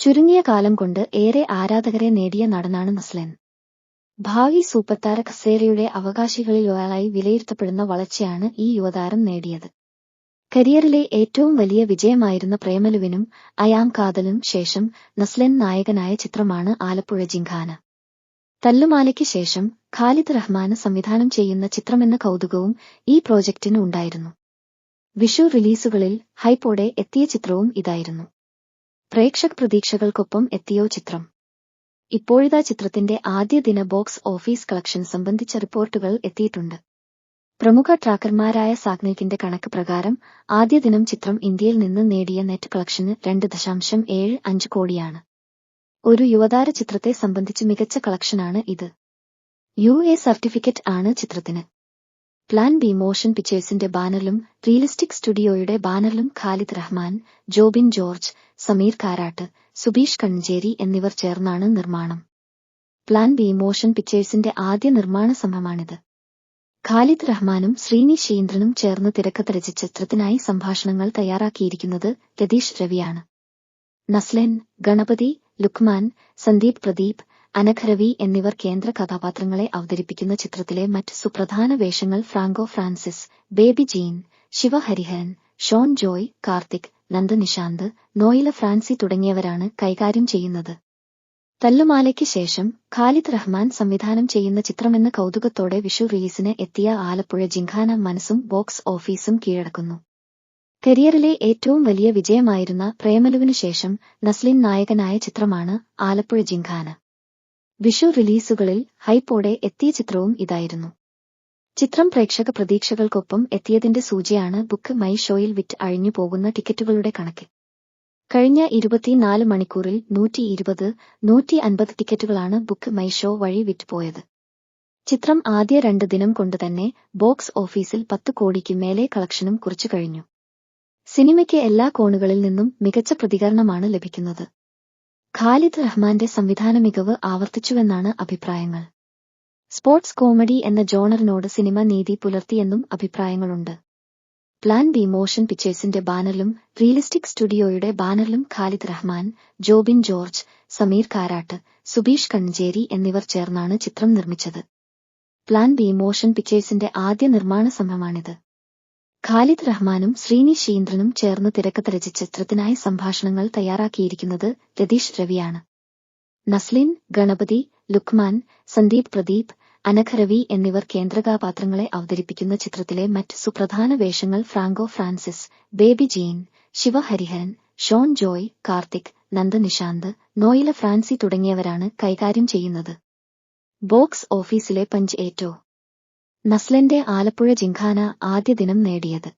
ചുരുങ്ങിയ കാലം കൊണ്ട് ഏറെ ആരാധകരെ നേടിയ നടനാണ് നസ്ലൻ. ഭാവി സൂപ്പർതാര കസേരയുടെ അവകാശികളിൽ ഒരാളായി വിലയിരുത്തപ്പെടുന്ന വളർച്ചയാണ് ഈ യുവതാരം നേടിയത്. കരിയറിലെ ഏറ്റവും വലിയ വിജയമായിരുന്ന പ്രേമലുവിനും അയാം കാതലും ശേഷം നസ്ലൻ നായകനായ ചിത്രമാണ് ആലപ്പുഴ ജിങ്കാന. തല്ലുമാലയ്ക്ക് ശേഷം ഖാലിദ് റഹ്മാന് സംവിധാനം ചെയ്യുന്ന ചിത്രമെന്ന കൗതുകവും ഈ പ്രോജക്റ്റിന് ഉണ്ടായിരുന്നു. വിഷു റിലീസുകളിൽ ഹൈപ്പോടെ എത്തിയ ചിത്രവും ഇതായിരുന്നു. പ്രേക്ഷക പ്രതീക്ഷകൾക്കൊപ്പം എത്തിയോ ചിത്രം. ഇപ്പോഴിതാ ചിത്രത്തിന്റെ ആദ്യ ദിന ബോക്സ് ഓഫീസ് കളക്ഷൻ സംബന്ധിച്ച റിപ്പോർട്ടുകൾ എത്തിയിട്ടുണ്ട്. പ്രമുഖ ട്രാക്കർമാരായ സാഗ്നിക്കിന്റെ കണക്ക് പ്രകാരം ആദ്യ ദിനം ചിത്രം ഇന്ത്യയിൽ നിന്ന് നേടിയ നെറ്റ് കളക്ഷന് രണ്ട് ദശാംശം ഏഴ് അഞ്ച് കോടിയാണ്. ഒരു യുവതാര ചിത്രത്തെ സംബന്ധിച്ച് മികച്ച കളക്ഷനാണ് ഇത്. യു എ സർട്ടിഫിക്കറ്റ് ആണ് ചിത്രത്തിന്. പ്ലാൻ ബി മോഷൻ പിക്ചേഴ്സിന്റെ ബാനറിലും റിയലിസ്റ്റിക് സ്റ്റുഡിയോയുടെ ബാനറിലും ഖാലിദ് റഹ്മാൻ ജോബിൻ ജോർജ് സമീർ കാരാട്ട് സുബീഷ് കണ്ണഞ്ചേരി എന്നിവർ ചേർന്നാണ് നിർമ്മാണം. പ്ലാൻ ബി മോഷൻ പിക്ചേഴ്സിന്റെ ആദ്യ നിർമ്മാണ സംഭവമാണിത്. ഖാലിദ് റഹ്മാനും ശ്രീനി ശീന്ദ്രനും ചേർന്ന് തിരക്കഥ രചിച്ച ചിത്രത്തിനായി സംഭാഷണങ്ങൾ തയ്യാറാക്കിയിരിക്കുന്നത് രതീഷ് രവിയാണ്. നസ്ലൻ ഗണപതി ലുക്മാൻ സന്ദീപ് പ്രദീപ് അനഘരവി എന്നിവർ കേന്ദ്ര കഥാപാത്രങ്ങളെ അവതരിപ്പിക്കുന്ന ചിത്രത്തിലെ മറ്റ് സുപ്രധാന വേഷങ്ങൾ Franco Francis baby Jean Sivahariharan Shone Joy Karthik Nanda Nishanth Noila Francy തുടങ്ങിയവരാണ് കൈകാര്യം ചെയ്യുന്നത്. തല്ലുമാലയ്ക്ക് ശേഷം ഖാലിദ് റഹ്മാൻ സംവിധാനം ചെയ്യുന്ന ചിത്രമെന്ന കൗതുകത്തോടെ വിഷു റിലീസിന് എത്തിയ ആലപ്പുഴ ജിംഖാന മനസ്സും ബോക്സ് ഓഫീസും കീഴടക്കുന്നു. കരിയറിലെ ഏറ്റവും വലിയ വിജയമായിരുന്ന പ്രേമലുവിനു ശേഷം നസ്ലിൻ നായകനായ ചിത്രമാണ് ആലപ്പുഴ ജിങ്കാന. വിഷു റിലീസുകളിൽ ഹൈപ്പോടെ എത്തിയ ചിത്രവും ഇതായിരുന്നു. ചിത്രം പ്രേക്ഷക പ്രതീക്ഷകൾക്കൊപ്പം എത്തിയതിന്റെ സൂചിയാണ് ബുക്ക് മൈ ഷോയിൽ വിറ്റ് അഴിഞ്ഞു പോകുന്ന ടിക്കറ്റുകളുടെ കണക്ക്. കഴിഞ്ഞ ഇരുപത്തിനാല് മണിക്കൂറിൽ നൂറ്റി ഇരുപത് നൂറ്റി അൻപത് ടിക്കറ്റുകളാണ് ബുക്ക് മൈ ഷോ വഴി വിറ്റ് പോയത്. ചിത്രം ആദ്യ രണ്ട് ദിനം കൊണ്ടുതന്നെ ബോക്സ് ഓഫീസിൽ പത്ത് കോടിക്ക് മേലെ കളക്ഷനും കുറിച്ചു കഴിഞ്ഞു. സിനിമയ്ക്ക് എല്ലാ കോണുകളിൽ നിന്നും മികച്ച പ്രതികരണമാണ് ലഭിക്കുന്നത്. ഖാലിദ് റഹ്മാന്റെ സംവിധാന മികവ് ആവർത്തിച്ചുവെന്നാണ് അഭിപ്രായങ്ങൾ. സ്പോർട്സ് കോമഡി എന്ന ജോണറിനോട് സിനിമ നീതി പുലർത്തിയെന്നും അഭിപ്രായങ്ങളുണ്ട്. പ്ലാൻ ബി മോഷൻ പിക്ചേഴ്സിന്റെ ബാനറിലും റിയലിസ്റ്റിക് സ്റ്റുഡിയോയുടെ ബാനറിലും ഖാലിദ് റഹ്മാൻ ജോബിൻ ജോർജ് സമീർ കാരാട്ട് സുബീഷ് കൺചേരി എന്നിവർ ചേർന്നാണ് ചിത്രം നിർമ്മിച്ചത്. പ്ലാൻ ബി മോഷൻ പിക്ചേഴ്സിന്റെ ആദ്യ നിർമ്മാണ സംഭവമാണിത്. ഖാലിദ് റഹ്മാനും ശ്രീനി ശീന്ദ്രനും ചേർന്ന് തിരക്കഥ രചിച്ച ചിത്രത്തിനായി സംഭാഷണങ്ങൾ തയ്യാറാക്കിയിരിക്കുന്നത് രതീഷ് രവിയാണ്. നസ്ലിൻ ഗണപതി ലുക്മാൻ സന്ദീപ് പ്രദീപ് അനഖരവി എന്നിവർ കേന്ദ്രകഥാപാത്രങ്ങളെ അവതരിപ്പിക്കുന്ന ചിത്രത്തിലെ മറ്റ് സുപ്രധാന വേഷങ്ങൾ Franco Francis baby Jean Sivahariharan Shone Joy Karthik Nanda Nishanth Noila Francy തുടങ്ങിയവരാണ് കൈകാര്യം ചെയ്യുന്നത്. ബോക്സ് ഓഫീസിലെ പഞ്ച് ഏറ്റോ. നസ്ലന്റെ ആലപ്പുഴ ജിംഖാന ആദ്യ ദിനം നേടിയത്.